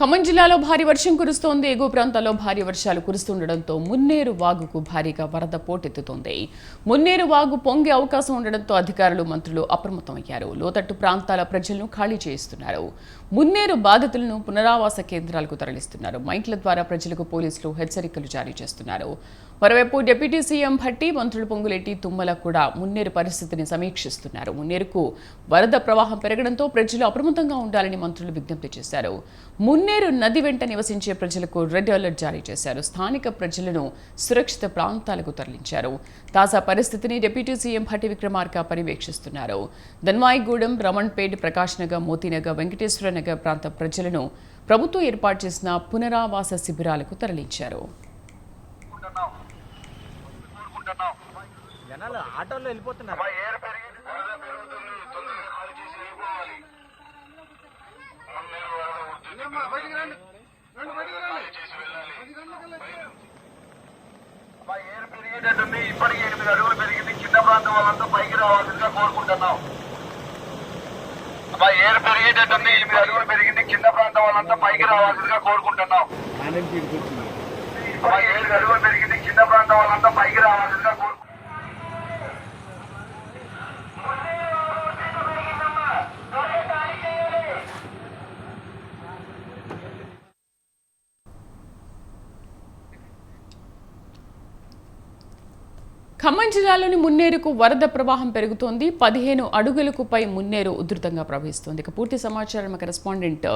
ఖమ్మం జిల్లాలో భారీ వర్షం కురుస్తోంది. ఎగువ ప్రాంతాల్లో భారీ వర్షాలు కురుస్తుండటంతో మున్నేరు వాగుకు భారీగా వరద పోటెత్తుతోంది. మున్నేరు వాగు పొంగే అవకాశం ఉండడంతో అధికారులు మంత్రులు అప్రమత్తమయ్యారు. లోతట్టు ప్రాంతాల ప్రజలను ఖాళీ చేయిస్తున్నారు. మున్నేరు బాధితులను పునరావాస కేంద్రాలకు తరలిస్తున్నారు. మైక్ల ద్వారా ప్రజలకు పోలీసులు హెచ్చరికలు జారీ చేస్తున్నారు. మరోవైపు డిప్యూటీ సీఎం భట్టి మంత్రులు పొంగులెట్టి తుమ్మల కూడా మున్నేరు పరిస్థితిని సమీక్షిస్తున్నారు. మున్నేరుకు వరద ప్రవాహం పెరగడంతో ప్రజలు అప్రమత్తంగా ఉండాలని మంత్రులు విజ్ఞప్తి చేశారు. మున్నేరు నది వెంట నివసించే ప్రజలకు రెడ్ అలర్ట్ జారీ చేశారు. స్థానిక ప్రజలను సురక్షిత ప్రాంతాలకు తరలించారు. తాజా పరిస్థితిని డిప్యూటీ సీఎం భట్టి విక్రమార్క పర్యవేక్షిస్తున్నారు. ధన్వాయిగూడెం రమణ్పేట్ ప్రకాష్ నగర్ మోతీనగర్ వెంకటేశ్వర నగర్ ప్రాంత ప్రజలను ప్రభుత్వం ఏర్పాటు చేసిన పునరావాస శిబిరాలకు తరలించారు. జనాలు ఆటోలో వెళ్ళిపోతున్నారు. ఏరు పెరిగేటట్టుంది. ఇప్పటికి ఎనిమిది అడుగులు పెరిగింది. కింద ప్రాంతం వాళ్ళంతా పైకి రావాల్సిందిగా కోరుకుంటున్నాం. మా ఏరు పెరిగేటట్టుంది. ఎనిమిది అడుగులు పెరిగింది. కింద ప్రాంతం వాళ్ళంతా పైకి రావాల్సిందిగా కోరుకుంటున్నాం. ఏడు అడుగులు పెరిగింది. కింద ప్రాంతం వాళ్ళంతా పైకి రావాల్సిందిగా కోరుకుంటున్నాం ఖమ్మం జిల్లాలోని మున్నేరుకు వరద ప్రవాహం పెరుగుతోంది. పదిహేను అడుగులకు పై మున్నేరు ఉధృతంగా ప్రవహిస్తోంది. ఇక పూర్తి సమాచారం మా రెస్పాండెంట్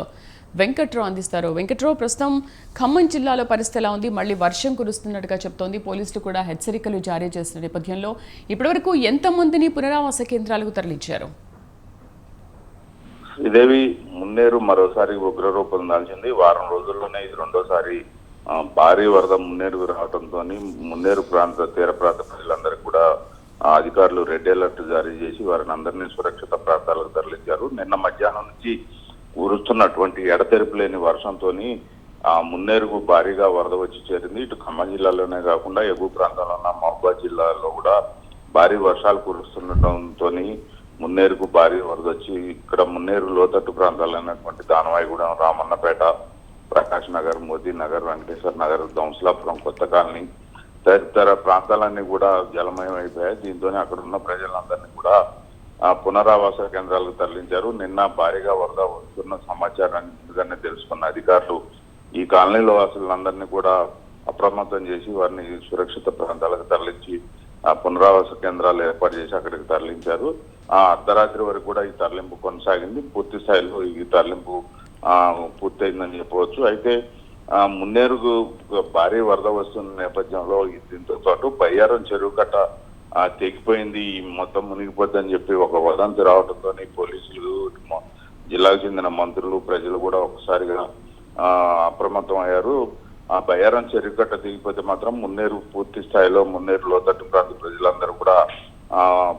వెంకట్రావు అందిస్తారు. వెంకట్రావు ప్రస్తుతం ఖమ్మం జిల్లాలో పరిస్థితి ఎలా ఉంది? మళ్ళీ వర్షం కురుస్తున్నట్టుగా చెప్తోంది. పోలీసులు కూడా హెచ్చరికలు జారీ చేసిన నేపథ్యంలో ఇప్పటివరకు ఎంతమందిని పునరావాస కేంద్రాలకు తరలించారు? శ్రీదేవి మున్నేరు మరోసారి ఉగ్రరూపం దాల్చింది. వారం రోజుల్లోనే ఇది రెండోసారి భారీ వరద మున్నేరుకు రావడంతో మున్నేరు ప్రాంత తీర ప్రాంత ప్రజలందరికీ కూడా అధికారులు రెడ్ అలర్ట్ జారీ చేసి వారిని అందరినీ సురక్షిత ప్రాంతాలకు తరలించారు. నిన్న మధ్యాహ్నం నుంచి కురుస్తున్నటువంటి ఎడతెరిపి లేని వర్షంతో ఆ మున్నేరుకు భారీగా వరద వచ్చి చేరింది. ఇటు ఖమ్మం జిల్లాలోనే కాకుండా ఎగువ ప్రాంతంలో ఉన్న మహబాద్ జిల్లాలో కూడా భారీ వర్షాలు కురుస్తుండటంతో మున్నేరుకు భారీ వరద వచ్చి ఇక్కడ మున్నేరు లోతట్టు ప్రాంతాలైనటువంటి దానవాయిగూడెం రామన్నపేట ప్రకాష్ నగర్ మోదీ నగర్ వెంకటేశ్వర నగర్ దౌంసలాపురం కొత్త కాలనీ తదితర ప్రాంతాలన్నీ కూడా జలమయం అయిపోయాయి దీంతోనే అక్కడ ఉన్న ప్రజలందరినీ కూడా పునరావాస కేంద్రాలకు తరలించారు. నిన్న భారీగా వరద వస్తున్న సమాచారాన్ని ముందుగానే తెలుసుకున్న అధికారులు ఈ కాలనీలో వాసులందరినీ కూడా అప్రమత్తం చేసి వారిని సురక్షిత ప్రాంతాలకు తరలించి ఆ పునరావాస కేంద్రాలు ఏర్పాటు చేసి అక్కడికి తరలించారు. ఆ అర్ధరాత్రి వరకు కూడా ఈ తరలింపు కొనసాగింది. పూర్తి స్థాయిలో ఈ తరలింపు పూర్తయిందని చెప్పవచ్చు. అయితే మున్నేరుకు భారీ వరద వస్తున్న నేపథ్యంలో దీంతో పాటు బయ్యారం చెరువు కట్ట తెగిపోయింది ఈ మొత్తం మునిగిపోద్దని చెప్పి ఒక వదంతి రావడంతో పోలీసులు జిల్లాకు చెందిన మంత్రులు ప్రజలు కూడా ఒకసారిగా అప్రమత్తం అయ్యారు ఆ బయ్యారం చెరువు కట్ట దిగిపోతే మాత్రం మున్నేరు పూర్తి స్థాయిలో మున్నేరు లోతట్టు ప్రాంత ప్రజలందరూ కూడా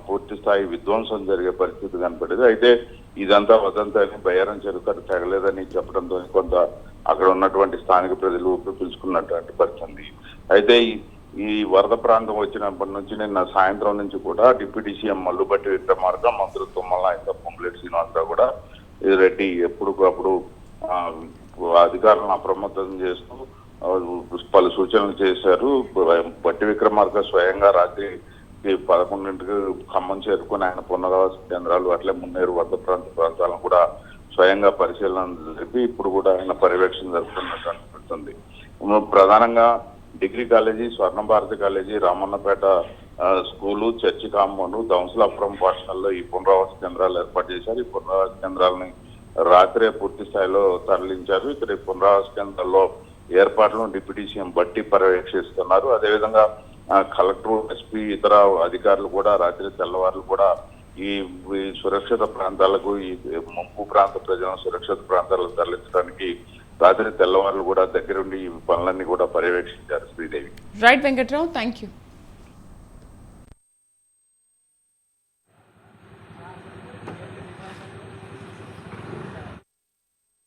పూర్తి స్థాయి విధ్వంసం జరిగే పరిస్థితి కనపడేది. అయితే ఇదంతా వదంతా అని బయ్యారం చెరువు తగలేదని చెప్పడంతో కొంత అక్కడ ఉన్నటువంటి స్థానిక ప్రజలు ఊపిరి పరిస్థితి. అయితే ఈ- ఈ వరద ప్రాంతం వచ్చినప్పటి నుంచి నిన్న సాయంత్రం నుంచి కూడా డిప్యూటీ సీఎం మల్లుబట్టి విక్రమార్గం మంత్రి తుమ్మల ఇంకా పొంగులేటి శ్రీనివాసరావు కూడా రెడ్డి ఎప్పటికప్పుడు అధికారులను అప్రమత్తం చేస్తూ పలు సూచనలు చేశారు. బట్టి విక్రమార్క స్వయంగా రాత్రి పదకొండింటికి ఖమ్మం చేరుకుని ఆయన పునరావాస కేంద్రాలు అట్లే మున్నేరు వద్ద ప్రాంత ప్రాంతాలను కూడా స్వయంగా పరిశీలన జరిపి ఇప్పుడు కూడా ఆయన పర్యవేక్షణ జరుపుతున్నట్టు అనిపిస్తుంది ప్రధానంగా degree college Swarna Bharati college Ramannapeta school church compound Damsalapuram పాఠశాలలో ఈ పునరావాస కేంద్రాలు ఏర్పాటు చేశారు. ఈ పునరావాస కేంద్రాలని రాత్రే పూర్తి స్థాయిలో తరలించారు. ఇక్కడ ఈ పునరావాస కేంద్రాల్లో ఏర్పాట్లను డిప్యూటీ సీఎం బట్టి పర్యవేక్షిస్తున్నారు. అదేవిధంగా కలెక్టర్ ఎస్పీ ఇతర అధికారులు కూడా రాత్రి తెల్లవారులు కూడా ఈ సురక్షిత ప్రాంతాలకు ఈ ముంపు ప్రాంత ప్రజలను సురక్షిత ప్రాంతాలకు తరలించడానికి రాత్రి తెల్లవారులు కూడా దగ్గరుండి ఈ పనులన్నీ కూడా పర్యవేక్షించారు Sridevi. Right Venkatrao thank you